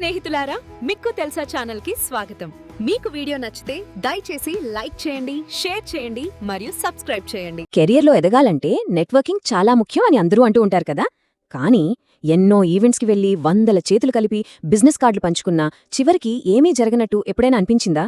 స్నేహితులారా మిక్కు తెలుసా ఛానల్కి స్వాగతం. మీకు వీడియో నచ్చితే దయచేసి లైక్ చేయండి షేర్ చేయండి మరియు సబ్స్క్రైబ్ చేయండి. కెరియర్లో ఎదగాలంటే నెట్వర్కింగ్ చాలా ముఖ్యం అని అందరూ అంటూ ఉంటారు కదా. కానీ ఎన్నో ఈవెంట్స్కి వెళ్ళి వందల చేతులు కలిపి బిజినెస్ కార్డులు పంచుకున్నా చివరికి ఏమీ జరగనట్టు ఎప్పుడైనా అనిపించిందా?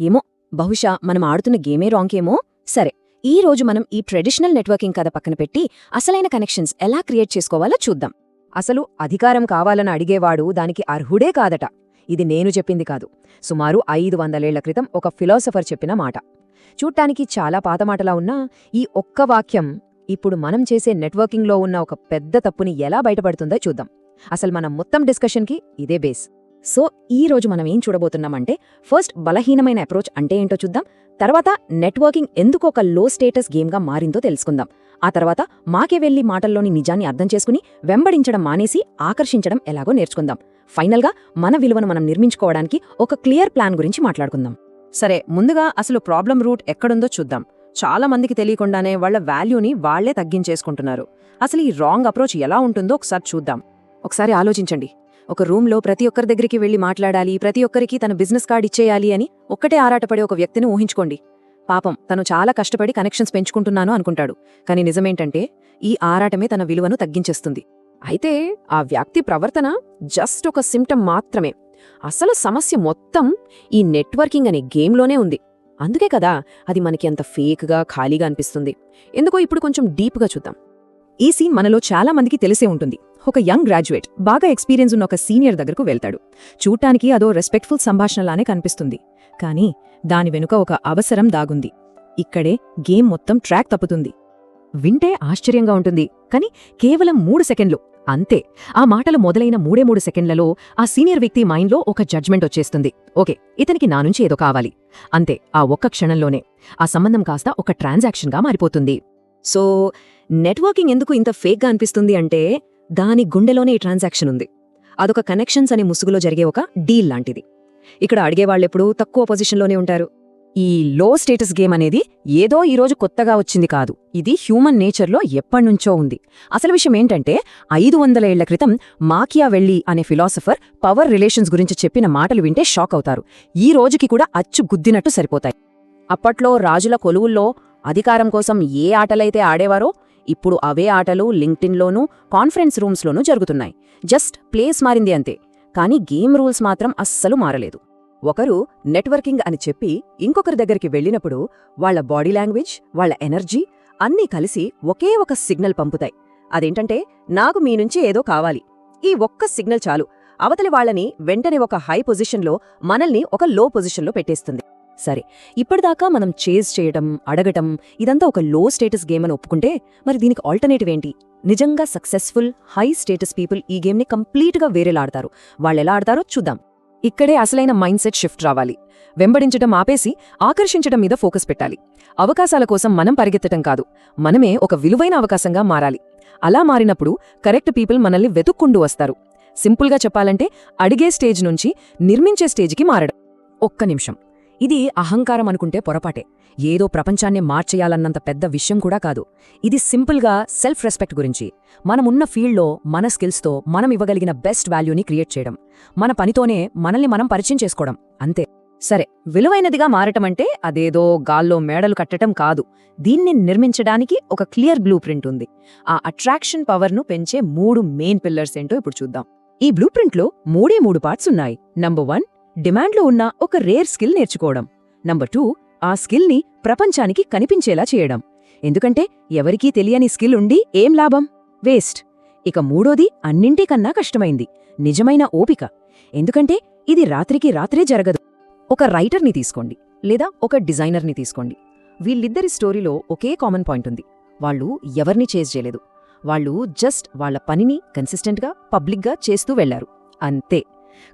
ఏమో బహుశా మనం ఆడుతున్న గేమే రాంకేమో సరే ఈ రోజు మనం ఈ ట్రెడిషనల్ నెట్వర్కింగ్ కథ పక్కన పెట్టి అసలైన కనెక్షన్స్ ఎలా క్రియేట్ చేసుకోవాలో చూద్దాం. అసలు అధికారం కావాలని అడిగేవాడు దానికి అర్హుడే కాదట. ఇది నేను చెప్పింది కాదు. సుమారు ఐదు వందలేళ్ళ క్రితం ఒక ఫిలాసఫర్ చెప్పిన మాట. చూడ్డానికి చాలా పాతమాటలా ఉన్నా ఈ ఒక్క వాక్యం ఇప్పుడు మనం చేసే నెట్వర్కింగ్లో ఉన్న ఒక పెద్ద తప్పుని ఎలా బయటపడుతుందో చూద్దాం. అసలు మన మొత్తం డిస్కషన్కి ఇదే బేస్. సో ఈ రోజు మనం ఏం చూడబోతున్నామంటే ఫస్ట్ బలహీనమైన అప్రోచ్ అంటే ఏంటో చూద్దాం. తర్వాత నెట్వర్కింగ్ ఎందుకు ఒక లో స్టేటస్ గేమ్గా మారిందో తెలుసుకుందాం. ఆ తర్వాత మాకే వెళ్ళి మాటల్లోని నిజాన్ని అర్థం చేసుకుని వెంబడించడం మానేసి ఆకర్షించడం ఎలాగో నేర్చుకుందాం. ఫైనల్గా మన విలువను మనం నిర్మించుకోవడానికి ఒక క్లియర్ ప్లాన్ గురించి మాట్లాడుకుందాం. సరే ముందుగా అసలు ప్రాబ్లం రూట్ ఎక్కడుందో చూద్దాం. చాలా మందికి తెలియకుండానే వాళ్ళ వాల్యూని వాళ్ళే తగ్గించేసుకుంటున్నారు. అసలు ఈ రాంగ్ అప్రోచ్ ఎలా ఉంటుందో ఒకసారి చూద్దాం. ఒకసారి ఆలోచించండి. ఒక రూమ్లో ప్రతి ఒక్కరి దగ్గరికి వెళ్ళి మాట్లాడాలి ప్రతి ఒక్కరికి తన బిజినెస్ కార్డ్ ఇచ్చేయాలి అని ఒక్కటే ఆరాటపడే ఒక వ్యక్తిని ఊహించుకోండి. పాపం తను చాలా కష్టపడి కనెక్షన్స్ పెంచుకుంటున్నాను అనుకుంటాడు. కానీ నిజమేంటంటే ఈ ఆరాటమే తన విలువను తగ్గించేస్తుంది. అయితే ఆ వ్యక్తి ప్రవర్తన జస్ట్ ఒక సిమ్టమ్ మాత్రమే. అసలు సమస్య మొత్తం ఈ నెట్వర్కింగ్ అనే గేమ్లోనే ఉంది. అందుకే కదా అది మనకి అంత ఫేక్గా ఖాళీగా అనిపిస్తుంది. ఎందుకో ఇప్పుడు కొంచెం డీప్గా చూద్దాం. ఈ సీన్ మనలో చాలా మందికి తెలిసే ఉంటుంది. ఒక యంగ్ గ్రాడ్యుయేట్ బాగా ఎక్స్పీరియన్స్ ఉన్న ఒక సీనియర్ దగ్గరకు వెళ్తాడు. చూడటానికి అదో రెస్పెక్ట్ఫుల్ సంభాషణలానే కనిపిస్తుంది. కానీ దాని వెనుక ఒక అవసరం దాగుంది. ఇక్కడే గేమ్ మొత్తం ట్రాక్ తప్పుతుంది. వింటే ఆశ్చర్యంగా ఉంటుంది. కానీ కేవలం మూడు సెకండ్లు. అంతే. ఆ మాటలు మొదలైన మూడే మూడు సెకండ్లలో ఆ సీనియర్ వ్యక్తి మైండ్లో ఒక జడ్జ్మెంట్ వచ్చేస్తుంది. ఓకే ఇతనికి నా నుంచి ఏదో కావాలి. అంతే ఆ ఒక్క క్షణంలోనే. ఆ సంబంధం కాస్త ఒక ట్రాన్సాక్షన్గా మారిపోతుంది. సో నెట్వర్కింగ్ ఎందుకు ఇంత ఫేక్గా అనిపిస్తుంది అంటే దాని గుండెలోనే ఈ ట్రాన్సాక్షన్ ఉంది. అదొక కనెక్షన్స్ అనే ముసుగులో జరిగే ఒక డీల్ లాంటిది. ఇక్కడ అడిగేవాళ్ళెప్పుడూ తక్కువ పొజిషన్లోనే ఉంటారు. ఈ లో స్టేటస్ గేమ్ అనేది ఏదో ఈరోజు కొత్తగా వచ్చింది కాదు. ఇది హ్యూమన్ నేచర్లో ఎప్పటినుంచో ఉంది. అసలు విషయం ఏంటంటే ఐదు వందల ఏళ్ళ క్రితం మాకియా వెళ్ళి అనే ఫిలాసఫర్ పవర్ రిలేషన్స్ గురించి చెప్పిన మాటలు వింటే షాక్ అవుతారు. ఈ రోజుకి కూడా అచ్చు గుద్దినట్టు సరిపోతాయి. అప్పట్లో రాజుల కొలువుల్లో అధికారం కోసం ఏ ఆటలైతే ఆడేవారో ఇప్పుడు అవే ఆటలు లింక్డ్ఇన్లోనూ కాన్ఫరెన్స్ రూమ్స్లోనూ జరుగుతున్నాయి. జస్ట్ ప్లేస్ మారింది అంతే. కానీ గేమ్ రూల్స్ మాత్రం అస్సలు మారలేదు. ఒకరు నెట్వర్కింగ్ అని చెప్పి ఇంకొకరి దగ్గరికి వెళ్ళినప్పుడు వాళ్ళ బాడీ లాంగ్వేజ్ వాళ్ళ ఎనర్జీ అన్నీ కలిసి ఒకే ఒక సిగ్నల్ పంపుతాయి. అదేంటంటే నాకు మీ నుంచి ఏదో కావాలి. ఈ ఒక్క సిగ్నల్ చాలు. అవతలి వాళ్ళని వెంటనే ఒక హై పొజిషన్లో మనల్ని ఒక లో పొజిషన్లో పెట్టేస్తుంది. సరే ఇప్పటిదాకా మనం చేజ్ చేయటం అడగటం ఇదంతా ఒక లో స్టేటస్ గేమ్ అని ఒప్పుకుంటే మరి దీనికి ఆల్టర్నేటివ్ ఏంటి? నిజంగా సక్సెస్ఫుల్ హై స్టేటస్ పీపుల్ ఈ గేమ్ని కంప్లీట్గా వేరేలా ఆడతారు. వాళ్ళెలా ఆడతారో చూద్దాం. ఇక్కడే అసలైన మైండ్ సెట్ షిఫ్ట్ రావాలి. వెంబడించటం ఆపేసి ఆకర్షించటం మీద ఫోకస్ పెట్టాలి. అవకాశాల కోసం మనం పరిగెత్తటం కాదు. మనమే ఒక విలువైన అవకాశంగా మారాలి. అలా మారినప్పుడు కరెక్ట్ పీపుల్ మనల్ని వెతుక్కుంటూ వస్తారు. సింపుల్గా చెప్పాలంటే అడిగే స్టేజ్ నుంచి నిర్మించే స్టేజ్కి మారడం. ఒక్క నిమిషం. ఇది అహంకారం అనుకుంటే పొరపాటే. ఏదో ప్రపంచాన్ని మార్చేయాలన్నంత పెద్ద విషయం కూడా కాదు. ఇది సింపుల్గా సెల్ఫ్ రెస్పెక్ట్ గురించి. మనమున్న ఫీల్డ్లో మన స్కిల్స్తో మనం ఇవ్వగలిగిన బెస్ట్ వాల్యూని క్రియేట్ చేయడం. మన పనితోనే మనల్ని మనం పరిచయం చేసుకోవడం. అంతే. సరే విలువైనదిగా మారటమంటే అదేదో గాల్లో మేడలు కట్టటం కాదు. దీన్ని నిర్మించడానికి ఒక క్లియర్ బ్లూ ప్రింట్ ఉంది. ఆ అట్రాక్షన్ పవర్ను పెంచే మూడు మెయిన్ పిల్లర్స్ ఏంటో ఇప్పుడు చూద్దాం. ఈ బ్లూ ప్రింట్లో మూడే మూడు పార్ట్స్ ఉన్నాయి. నంబర్ వన్ డిమాండ్లో ఉన్న ఒక రేర్ స్కిల్ నేర్చుకోవడం. నంబర్ టూ ఆ స్కిల్ని ప్రపంచానికి కనిపించేలా చేయడం. ఎందుకంటే ఎవరికీ తెలియని స్కిల్ ఉండి ఏం లాభం? వేస్ట్. ఇక మూడోది అన్నింటికన్నా కష్టమైంది. నిజమైన ఓపిక. ఎందుకంటే ఇది రాత్రికి రాత్రే జరగదు. ఒక రైటర్ని తీసుకోండి. లేదా ఒక డిజైనర్ని తీసుకోండి. వీళ్ళిద్దరి స్టోరీలో ఒకే కామన్ పాయింట్ ఉంది. వాళ్ళు ఎవరిని చేజ్ చేయలేదు. వాళ్ళు జస్ట్ వాళ్ళ పనిని కన్సిస్టెంట్గా పబ్లిక్గా చేస్తూ వెళ్ళారు అంతే.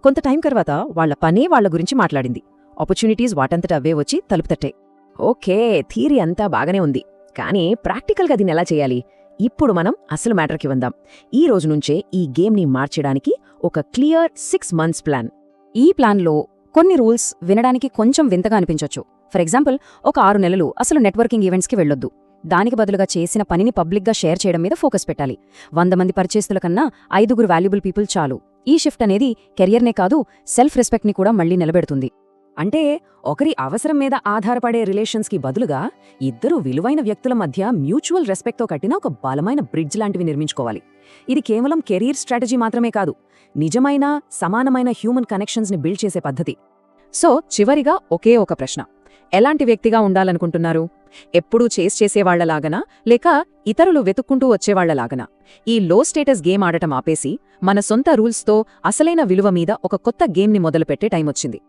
కొంత టైం తర్వాత వాళ్ళ పనే వాళ్ళ గురించి మాట్లాడింది. ఆపర్చునిటీస్ వాటంతట అవే వచ్చి తలుపు తట్టాయి ఓకే థీరీ అంతా బాగానే ఉంది. కానీ ప్రాక్టికల్గా దీన్ని ఎలా చేయాలి? ఇప్పుడు మనం అసలు మ్యాటర్కి వందాం. ఈ రోజు నుంచే ఈ గేమ్ని మార్చడానికి ఒక క్లియర్ సిక్స్ మంత్స్ ప్లాన్. ఈ ప్లాన్లో కొన్ని రూల్స్ వినడానికి కొంచెం వింతగా అనిపించొచ్చు. ఫర్ ఎగ్జాంపుల్ ఒక ఆరు నెలలు అసలు నెట్వర్కింగ్ ఈవెంట్స్కి వెళ్ళొద్దు. దానికి బదులుగా చేసిన పనిని పబ్లిక్గా షేర్ చేయడం మీద ఫోకస్ పెట్టాలి. వంద మంది పరిచేస్తుల కన్నా ఐదుగురు వాల్యుబుల్ పీపుల్ చాలు. ఈ షిఫ్ట్ అనేది కెరియర్నే కాదు సెల్ఫ్ రెస్పెక్ట్ని కూడా మళ్ళీ నిలబెడుతుంది. అంటే ఒకరి అవసరం మీద ఆధారపడే రిలేషన్స్కి బదులుగా ఇద్దరు విలువైన వ్యక్తుల మధ్య మ్యూచువల్ రెస్పెక్ట్తో కట్టిన ఒక బలమైన బ్రిడ్జ్ లాంటివి నిర్మించుకోవాలి. ఇది కేవలం కెరీర్ స్ట్రాటజీ మాత్రమే కాదు నిజమైన సమానమైన హ్యూమన్ కనెక్షన్స్ని బిల్డ్ చేసే పద్ధతి. సో చివరిగా ఒకే ఒక ప్రశ్న. ఎలాంటి వ్యక్తిగా ఉండాలనుకుంటున్నారు? ఎప్పుడూ చేస్ చేసేవాళ్ళలాగనా? లేక ఇతరులు వెతుక్కుంటూ వచ్చేవాళ్ళలాగనా? ఈ లో స్టేటస్ గేమ్ ఆడటం ఆపేసి మన సొంత రూల్స్తో అసలైన విలువ మీద ఒక కొత్త గేమ్ని మొదలుపెట్టే టైమొచ్చింది.